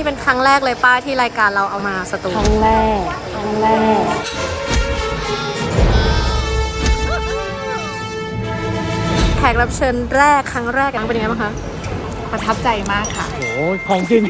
นี่เป็นครั้งแรกเลยป้าที่รายการเราเอามาสตูครั้งแรกครั้งแรก แขกรับเชิญแรกครั้งแรกยังเป็นยังไงบ้างคะประทับใจมากค่ะ โอ้โหของจริง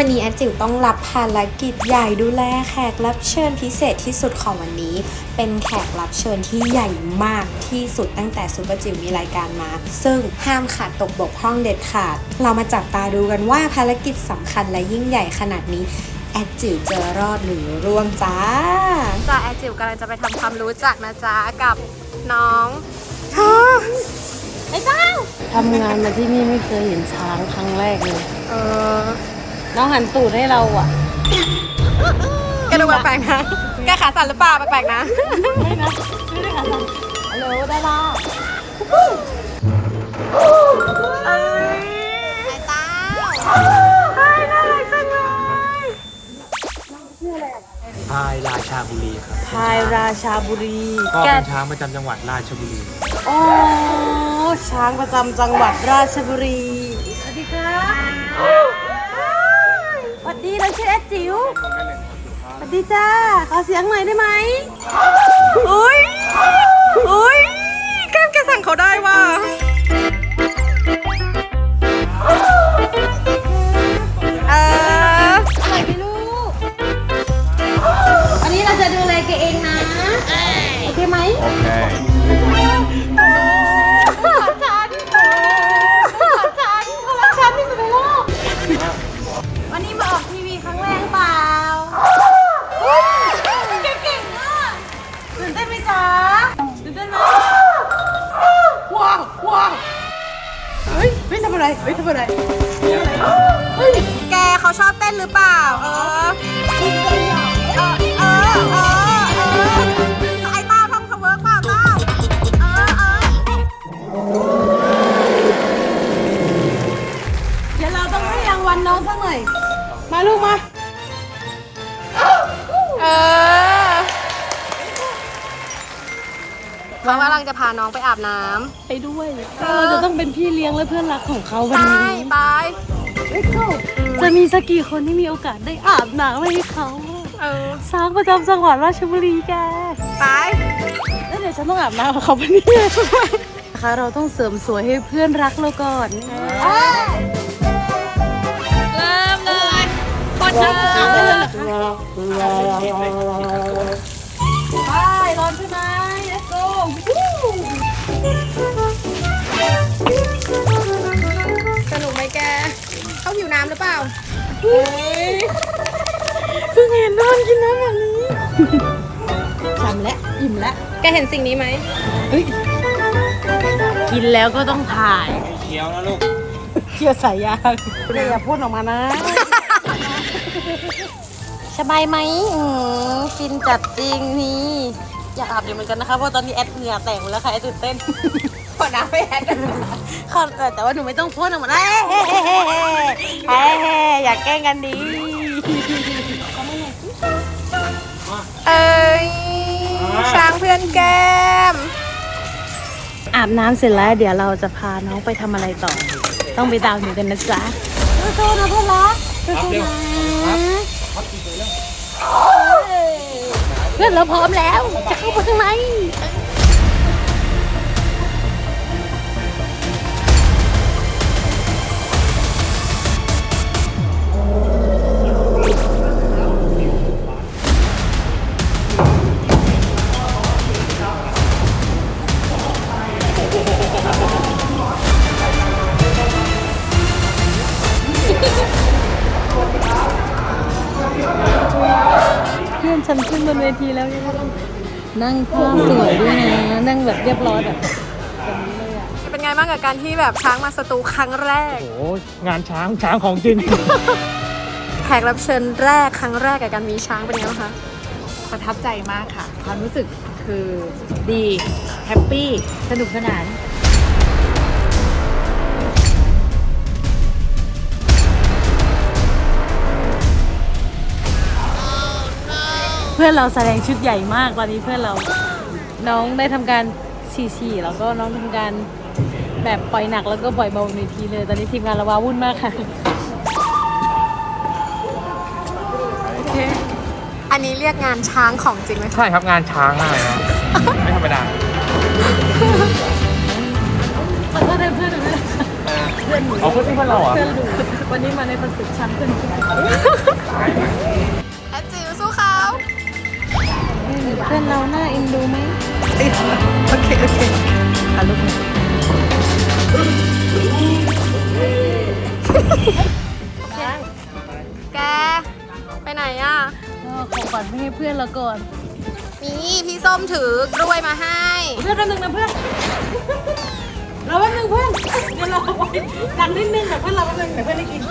วันนี้อาจิ๋วต้องรับภารกิจใหญ่ดูแลแขกรับเชิญพิเศษที่สุดของวันนี้ เป็นแขกรับเชิญที่ใหญ่มากที่สุดตั้งแต่ซูเปอร์จิ๋วมีรายการมา ซึ่งห้ามขาดตกบกพร่องเด็ดขาด เรามาจับตาดูกันว่าภารกิจสำคัญและยิ่งใหญ่ขนาดนี้แอดจิ๋วจะรอดหรือร่วงจ้าจ้าแอดจิ๋วกำลังจะไปทำความรู้จักนะจ๊ะกับน้องเธอไอ้เจ้าทำงานมาที่นี่ไม่เคยเห็นช้างครั้งแรกเลย เออ น้องหันตูดให้เราอะแกดูแปลกๆนะแกขาสั่นหรือเปล่าแปลกๆนะ ไม่นะไม่ได้ค่ะฮัลโหลดาราเอ้ยไอ้เต้าเฮ้ยน่ารักจังเลยพายราชาบุรีครับพายราชาบุรีก็แกเป็นช้างประจำจังหวัดราชบุรีอ๋อช้างประจำจังหวัดราชบุรีสวัสดีค่ะสวัส ดีเราชื่อแอดจิ๋วสวัสดีจ้า ขอเสียงหน่อยได้ไหมอุ้ยอุ้ยแก้มแกสั่งเขาได้ว่ะเอออร่อยไหมลูก อันนี้เราจะดูแลแกเองนะ โอเคไหม โอเค อะไรเฮ้ยทำอะไรเฮ้ยแกเขาชอบเต้นหรือเปล่า เออเออ เขากำลังจะพาน้องไปอาบน้ไปด้วยเราจะต้องเป็นพี่เลี้ยงและเพื่อนรักของเขาำวันไปนี้ไปจะมีสักกี่คนที่มีโอกาสได้อาบน้ำให้เขาเออช้างประจำจังหวัดราชบุรีแกไปแล้วเดี๋ยวฉันต้องอาบน้ำกับเขาปะเนี่ยนะคะเราต้องเสริมสวยให้เพื่อนรักเราก่อนเริ่มเลยคนเดิอาบได้เลยมเหรอคะไปร้อนใช่ไหม วน้ำหรือเปล่าเพิ่งเห็นนอนกินน้ำแบบนี้ช้ำและอิ่มและแกเห็นสิ่งนี้ไหมกินแล้วก็ต้องถ่ายเคี้ยวนะลูกเชื่อสายยางอย่าพูดออกมานะ สบายไหมอืมฟินจัดจริงนี่ อยากอาบอยู่เหมือนกันนะคะ เพราะตอนนี้แอดเหงื่อแตกหมดแล้วค่ะ แอดตื่นเต้น ขอน้ำไปแอดกันเออแต่ว่าหนูไม่ต้องพูดออกมานะเฮ้เฮ้เฮ้เฮ้เฮ้อยากแกล้งกันดีเอ้ยช้างเพื่อนแก้ม อาบน้ำเสร็จแล้วเดี๋ยวเราจะพาน้องไปทำอะไรต่อ ต้องไปตามหนูกันนะจ๊ะโทษนะเพื่อนรักครับเร็วครับเพื่อนเราพร้อมแล้ว จะเข้าไปข้างใน ทีแล้วเนี่ยนั่งท่าสวยด้วยนะนั่งแบบเรียบร้อยแบบเป็นไงบ้างกับการที่แบบช้างมาสตูครั้งแรก โอ้โหงานช้างช้างของจริงขกรับเชิญแรกครั้งแรกกับการมีช้างเป็นยังไงบ้างคะ ประทับใจมากค่ะ ความรู้สึกคือดี แฮปปี้ สนุกสนาน พื่อนเราแสดงชุดใหญ่มากตอนนี้เพื่อนเรา น้องได้ทำการฉี่ฉี่แล้วก็น้องทำการแบบปล่อยหนักแล้วก็ปล่อยเบาบนเวทีเลย ตอนนี้ทีมงานเราว้าวุ่นมากค่ะ อันนี้เรียกงานช้างของจริงไหมคะใช่ครับงานช้างอะไรนะไม่ธรรมดาขอโทษนะเพื่อนนะเพื่อนหนูเอาเพื่อนที่เพื่อนเราเหรอะเพื่อนดูวันนี้มาในคอนเสิร์ตชั้นเพื่อนแอดจิ๋วสู้เขา เพื่อนเราหน้าเอ็นดูไหมโอเค โอเคถ่ายรูปหน่อยแก ไปไหนอะก็ขอฝันไม่ให้เพื่อนเราก่อน นี่พี่ส้มถือกล้วยมาให้ เพื่อนแป๊บนึงนะเพื่อนเราแป๊บนึงเพื่อนเดี๋ยวเราไว้ดังนิดนึงเดี๋ยวเพื่อนเราแป๊บนึงเดี๋ยวเพื่อนได้กิน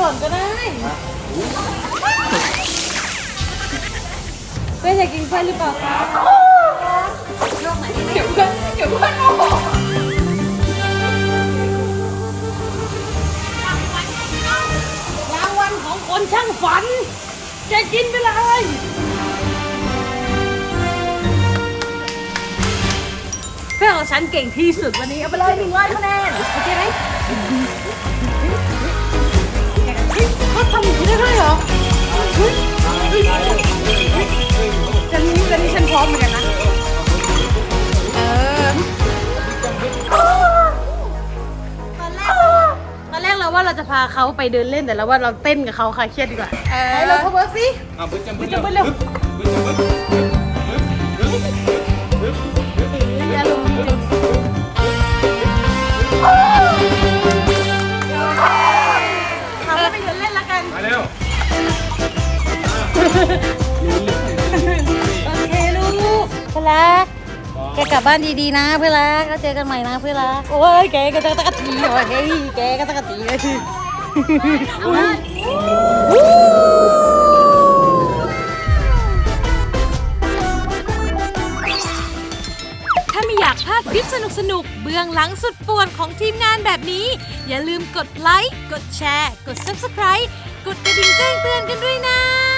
ก่อนก็ได้เพื่อนอยากกินเพื่หรือเปล่าคะโรคไหนเดี๋ยวเพื่อนเดี๋ยวเพื่อนโมโหรางวัลของคนช่างฝัน จะกินไปเลยเพื่อนของฉันเก่งที่สุดวันนี้เอาไปเลยหนึ่งร้อยคะแนนโอเคไหม ทำอย่างนี้ได้วยเหรอเฮ้ยเฮ้ยจะนี้จะนี้ฉันพร้อมเหมือนกันนะ เออ ตอนแรกตอนแรกเราว่าเราจะพาเขาไปเดินเล่นแต่เราว่าเราเต้นกับเขาค่ะเครียดดีกว่า เออเราทบทวนสิ อะบึ้จังบึ้จะไปเร็วอย่ พื่อนรักแกกลับบ้านดีๆนะเพื่อนรักแล้วเจอกันใหม่นะเพื่อนรักโอ้ยแกก็ตะกะตีโอ้ยแกก็ตะกะตีเลยเอาละถ้าไม่อยากพลาดคลิปสนุกๆเบื้องหลังสุดป่วนของทีมงานแบบนี้ อย่าลืมกดไลค์ กดแชร์ กด Subscribe กดกระดิ่งแจ้งเตือนกันด้วยนะ